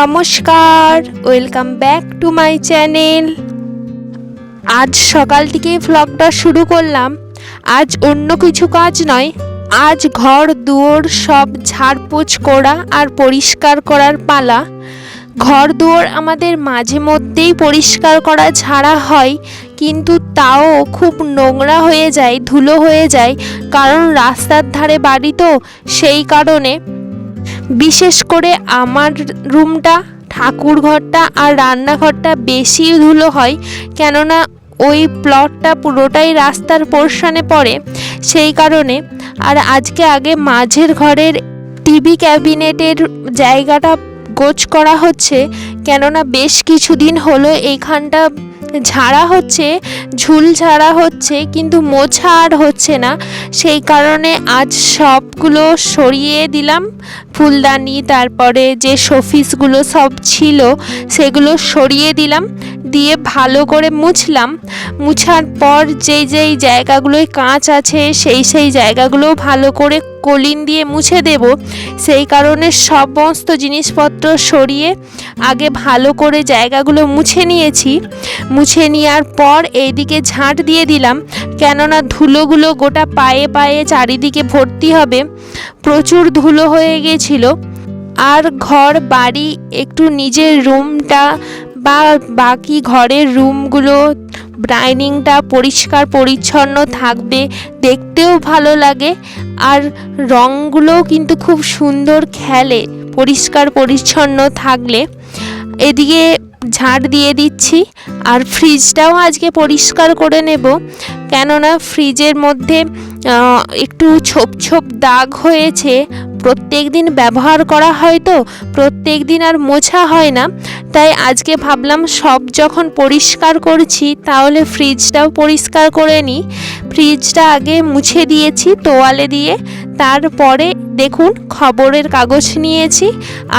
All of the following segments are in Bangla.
নমস্কার welcome back to my channel আজ সকাল থেকেই ভ্লগটা শুরু করলাম। আজ অন্য কিছু কাজ নয়, আজ ঘর, দুয়ার, সব ঝাড়পোছ করা আর পরিষ্কার করার পালা। ঘর, দুয়ার আমাদের মাঝে মধ্যেই পরিষ্কার করা ঝাড়া হয়, কিন্তু তাও খুব নোংরা হয়ে যায়, ধুলো হয়ে যায়। কারণ রাস্তার ধারে বাড়ি তো, সেই কারণে বিশেষ করে আমার রুমটা ঠাকুর ঘরটা আর রান্নাঘরটা বেশি ধুলো হয়, কেননা ওই প্লটটা পুরোটাই রাস্তার পোর্শনে পড়ে সেই কারণে। আর আজকে আগে মাঝের ঘরের টিভি ক্যাবিনেটের জায়গাটা গোছ করা হচ্ছে, কেননা বেশ কিছুদিন হলো এইখানটা ঝাড়া হচ্ছে, ঝুল ঝাড়া হচ্ছে, কিন্তু মোছা আর হচ্ছে না। সেই কারণে আজ সবগুলো সরিয়ে দিলাম। ফুলদানি, তারপরে যে শোফিসগুলো সব ছিল, সেগুলো সরিয়ে দিলাম। দিয়ে ভালো করে মুছলাম। মুছার পর যেই যেই জায়গাগুলোয় কাঁচ আছে, সেই সেই জায়গাগুলো ভালো করে কলিন দিয়ে মুছে দেব। সেই কারণে সমস্ত জিনিসপত্র সরিয়ে আগে ভালো করে জায়গাগুলো মুছে নিয়েছি। মুছে নেওয়ার পর এইদিকে ঝাঁট দিয়ে দিলাম, কেননা ধুলোগুলো গোটা পায়ে পায়ে চারিদিকে ভর্তি হবে। প্রচুর ধুলো হয়ে গেছিল। আর ঘর, বাড়ি, একটু নিজের রুমটা বা বাকি ঘরের রুমগুলো ডাইনিংটা পরিষ্কার পরিচ্ছন্ন থাকবে, দেখতেও ভালো লাগে। আর রঙগুলোও কিন্তু খুব সুন্দর খেলে, পরিষ্কার পরিচ্ছন্ন থাকলে। এদিকে ঝাড় দিয়ে দিচ্ছি, আর ফ্রিজটাও আজকে পরিষ্কার করে নেব। কেননা ফ্রিজের মধ্যে একটু ছোপ ছোপ দাগ হয়েছে প্রত্যেক দিন ব্যবহার করা হয় তো, প্রত্যেক দিন আর মোছা হয় না। তাই আজকে ভাবলাম সব যখন পরিষ্কার করছি তাহলে ফ্রিজটাও পরিষ্কার করে নিই। ফ্রিজটা আগে মুছে দিয়েছি তোয়ালে দিয়ে, তারপরে দেখুন খবরের কাগজ নিয়েছি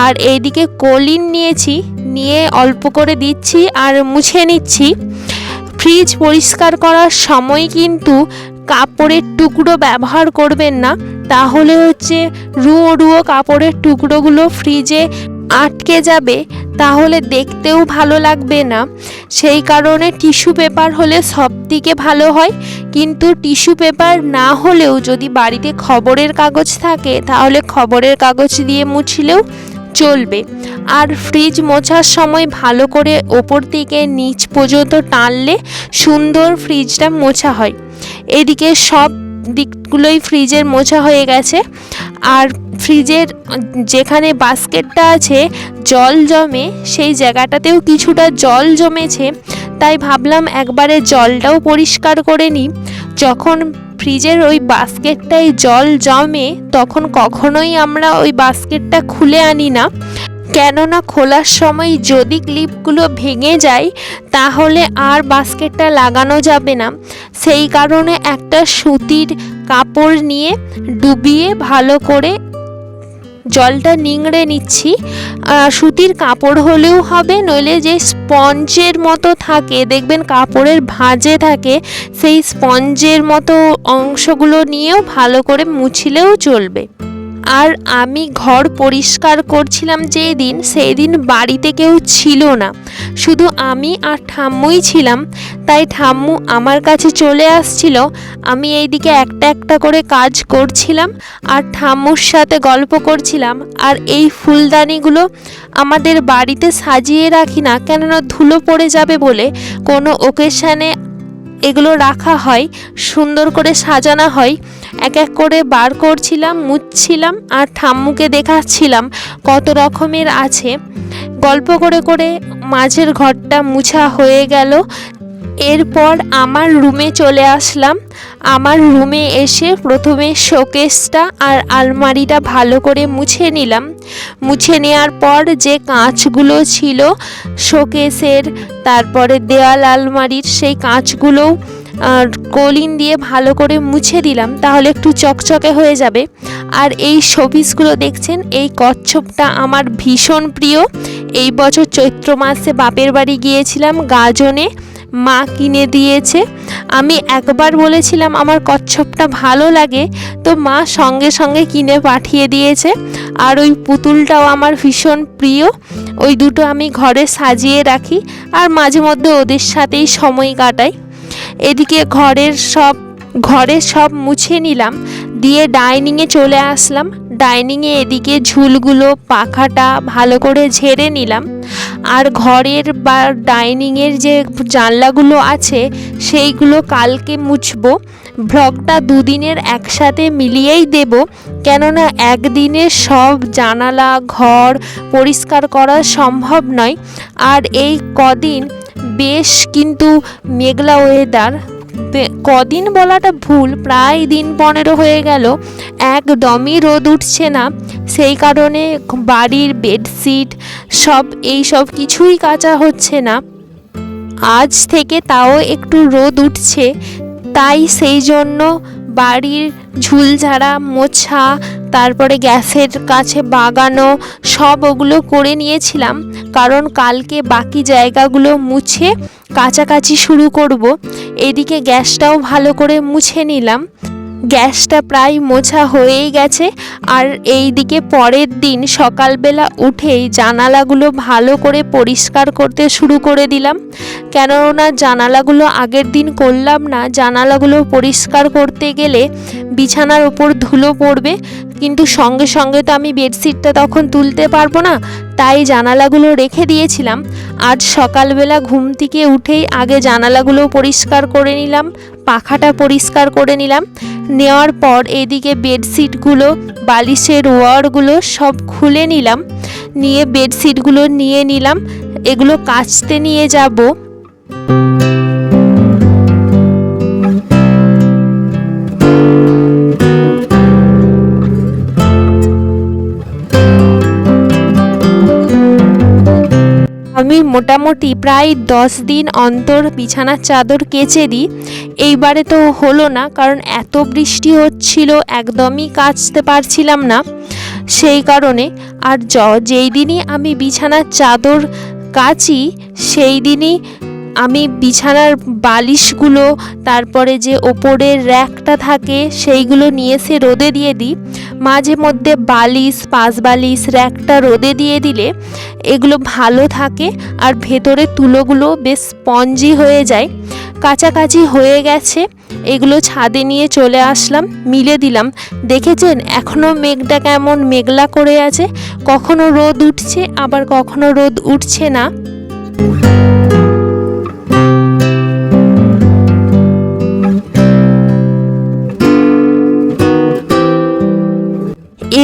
আর এইদিকে কলিন নিয়েছি, নিয়ে অল্প করে দিচ্ছি আর মুছে নিচ্ছি। ফ্রিজ পরিষ্কার করার সময় কিন্তু কাপড়ের টুকরো ব্যবহার করবেন না, তাহলে হচ্ছে রুয়ো রুয়ো কাপড়ের টুকরোগুলো ফ্রিজে আটকে যাবে, তাহলে দেখতেও ভালো লাগবে না। সেই কারণে টিস্যু পেপার হলে সব থেকে ভালো হয়, কিন্তু টিস্যু পেপার না হলেও যদি বাড়িতে খবরের কাগজ থাকে, তাহলে খবরের কাগজ দিয়ে মুছলেও চলবে। আর ফ্রিজ মোছার সময় ভালো করে ওপর থেকে নিচ পর্যন্ত টানলে সুন্দর ফ্রিজটা মোছা হয়। এদিকে সব দিকগুলোই ফ্রিজের মোছা হয়ে গেছে। আর ফ্রিজের যেখানে বাস্কেটটা আছে, জল জমে, সেই জায়গাটাতেও কিছুটা জল জমেছে। তাই ভাবলাম একবারে জলটাও পরিষ্কার করে নিই। যখন ফ্রিজের ওই বাস্কেটটায় জল জমে, তখন কখনোই আমরা ওই বাস্কেটটা খুলে আনি না। কেননা খোলার সময় যদি ক্লিপগুলো ভেঙে যায়, তাহলে আর বাস্কেটটা লাগানো যাবে না। সেই কারণে একটা সুতির কাপড় নিয়ে ডুবিয়ে ভালো করে জলটা নিংড়ে নিচ্ছি। সুতির কাপড় হলেও হবে, নইলে যে স্পঞ্জের মতো থাকে, দেখবেন কাপড়ের ভাঁজে থাকে, সেই স্পঞ্জের মতো অংশগুলো নিয়েও ভালো করে মুছিলেও চলবে। আর আমি ঘর পরিষ্কার করছিলাম যেই দিন সেই দিন বাড়িতে কেউ ছিল না। শুধু আমি আর ঠাম্মুই ছিলাম। তাই ঠাম্মু আমার কাছে চলে আসছিল। আমি এইদিকে একটা একটা করে কাজ করছিলাম আর ঠাম্মুর সাথে গল্প করছিলাম। আর এই ফুলদানিগুলো আমাদের বাড়িতে সাজিয়ে রাখি না, কেননা ধুলো পড়ে যাবে বলে কোনো ওকেশানে এগুলো রাখা হয়, সুন্দর করে সাজানো হয়। এক এক করে বার করছিলাম, মুছছিলাম আর ঠাম্মুকে দেখাচ্ছিলাম কত রকমের আছে। গল্প করে করে মাঝের ঘরটা মুছা হয়ে গেল। এরপর আমার রুমে চলে আসলাম। আমার রুমে এসে প্রথমে শোকেসটা আর আলমারিটা ভালো করে মুছে নিলাম। মুছে নেওয়ার পর যে কাঁচগুলো ছিল শোকেসের, তারপরে দেওয়াল আলমারির, সেই কাঁচগুলোও আর কলিন দিয়ে ভালো করে মুছে দিলাম, তাহলে একটু চকচকে হয়ে যাবে। আর এই শোপিসগুলো দেখছেন, এই কচ্ছপটা আমার ভীষণ প্রিয়। এই বছর চৈত্র মাসে বাপের বাড়ি গিয়েছিলাম, গাজনে মা কিনে দিয়েছে। আমি একবার বলেছিলাম, আমার কচ্ছপটা ভালো লাগে। তো মা সঙ্গে সঙ্গে কিনে পাঠিয়ে দিয়েছে। আর ওই পুতুলটাও আমার ভীষণ প্রিয়। ওই দুটো আমি ঘরে সাজিয়ে রাখি। আর মাঝে মধ্যে ওদের সাথেই সময় কাটাই। এদিকে ঘরের সব, ঘরে সব মুছে নিলাম, দিয়ে ডাইনিংয়ে চলে আসলাম। ডাইনিংয়ে এদিকে ঝুলগুলো, পাখাটা ভালো করে ঝেড়ে নিলাম। আর ঘরের বা ডাইনিংয়ের যে জানলাগুলো আছে, সেইগুলো কালকে মুছবো। ভ্লগটা দুদিনের একসাথে মিলিয়েই দেব, কেননা একদিনে সব জানালা, ঘর পরিষ্কার করা সম্ভব নয়। আর এই কদিন বেশ কিন্তু মেঘলা ওয়েদার কদিন বলাটা ভুল, প্রায় দিন পনেরো হয়ে গেল। একদমই রোদ উঠছে না। সেই কারণে বাড়ির বেডশিট, সব এই সব কিছুই কাচা হচ্ছে না। আজ থেকে তাও একটু রোদ উঠছে। তাই সেই জন্য বাড়ির ঝুলঝাড়া, মোছা তারপরে গ্যাসের কাছে বাগানো সব ওগুলো করে নিয়েছিলাম। কারণ কালকে বাকি জায়গাগুলো মুছে কাছাকাছি শুরু করব। এদিকে গ্যাসটাও ভালো করে মুছে নিলাম। গ্যাসটা প্রায় মোছা হয়েই গেছে। আর এই দিকে পরের দিন সকালবেলা উঠেই জানালাগুলো ভালো করে পরিষ্কার করতে শুরু করে দিলাম। কেননা জানালাগুলো আগের দিন করলাম না, জানালাগুলো পরিষ্কার করতে গেলে বিছানার ওপর ধুলো পড়বে। কিন্তু সঙ্গে সঙ্গে তো আমি বেডশিটটা তখন তুলতে পারব না, তাই জানালাগুলো রেখে দিয়েছিলাম। আজ সকালবেলা ঘুম থেকে উঠেই আগে জানালাগুলো পরিষ্কার করে নিলাম। পাখাটা পরিষ্কার করে নিলাম। নেওয়ার পর এদিকে বেডশিটগুলো, বালিশের ওয়ারগুলো সব খুলে নিলাম। নিয়ে বেডশিটগুলো নিয়ে নিলাম। এগুলো কাচতে নিয়ে যাব। মোটামুটি প্রায় দশ দিন অন্তর বিছানার চাদর কেচে দিই এইবারে তো হলো না, কারণ এত বৃষ্টি হচ্ছিল, একদমই কাচতে পারছিলাম না। সেই কারণে আর জ যেই দিনই আমি বিছানার চাদর কাচি, সেই দিনই আমি বিছানার বালিশগুলো, তারপরে যে ওপরের র্যাকটা থাকে, সেইগুলো নিয়ে এসে রোদে দিয়ে দিই। মাঝে মধ্যে বালিশ পাশ বালিশ র্যাকটা রোদে দিয়ে দিলে এগুলো ভালো থাকে আর ভেতরে তুলোগুলো বেশ স্পঞ্জি হয়ে যায়। কাছাকাছি হয়ে গেছে, এগুলো ছাদে নিয়ে চলে আসলাম, মিলে দিলাম। দেখেছেন এখনও মেঘটা কেমন মেঘলা করে আছে, কখনো রোদ উঠছে, আবার কখনো রোদ উঠছে না।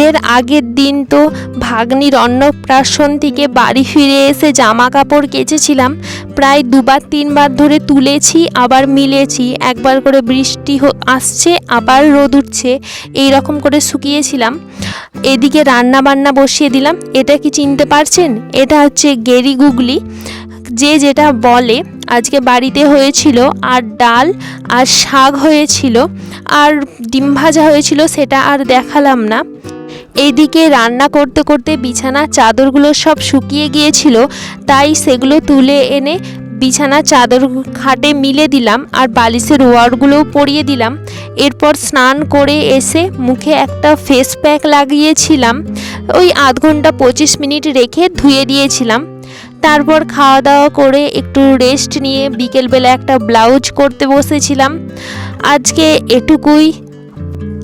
এর আগের দিন তো ভাগ্নির অন্নপ্রাশন থেকে বাড়ি ফিরে এসে জামা কাপড় কেচেছিলাম। প্রায় দুবার তিনবার ধরে তুলেছি, আবার মিলেছি। একবার করে বৃষ্টি আসছে, আবার রোদ উঠছে। এই রকম করে শুকিয়েছিলাম। এদিকে রান্না বান্না বসিয়ে দিলাম। এটা কি চিনতে পারছেন? এটা হচ্ছে গেরি গুগলি। যে যেটা বলে, আজকে বাড়িতে হয়েছিল আর ডাল আর শাক হয়েছিল আর ডিম ভাজা হয়েছিল, সেটা আর দেখালাম না। এইদিকে রান্না করতে করতে বিছানা চাদরগুলো সব শুকিয়ে গিয়েছিল, তাই সেগুলো তুলে এনে বিছানা চাদর খাটে মিলে দিলাম আর বালিশের ওয়ারগুলোও পরিয়ে দিলাম। এরপর স্নান করে এসে মুখে একটা ফেস প্যাক লাগিয়েছিলাম। ওই আধ ঘণ্টা পঁচিশ মিনিট রেখে ধুয়ে দিয়েছিলাম। তারপর খাওয়া দাওয়া করে একটু রেস্ট নিয়ে বিকেলবেলা একটা ব্লাউজ করতে বসেছিলাম। আজকে এটুকুই।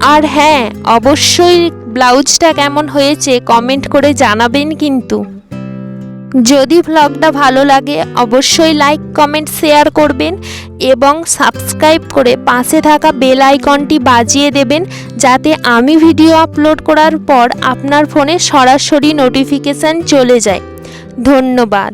আর হ্যাঁ অবশ্যই ব্লাউজটা কেমন হয়েছে কমেন্ট করে জানাবেন কিন্তু। যদি ভ্লগটা ভালো লাগে, অবশ্যই লাইক কমেন্ট শেয়ার করবেন এবং সাবস্ক্রাইব করে পাশে থাকা বেল আইকনটি বাজিয়ে দেবেন যাতে আমি ভিডিও আপলোড করার পর আপনার ফোনে সরাসরি নোটিফিকেশান চলে যায়। ধন্যবাদ।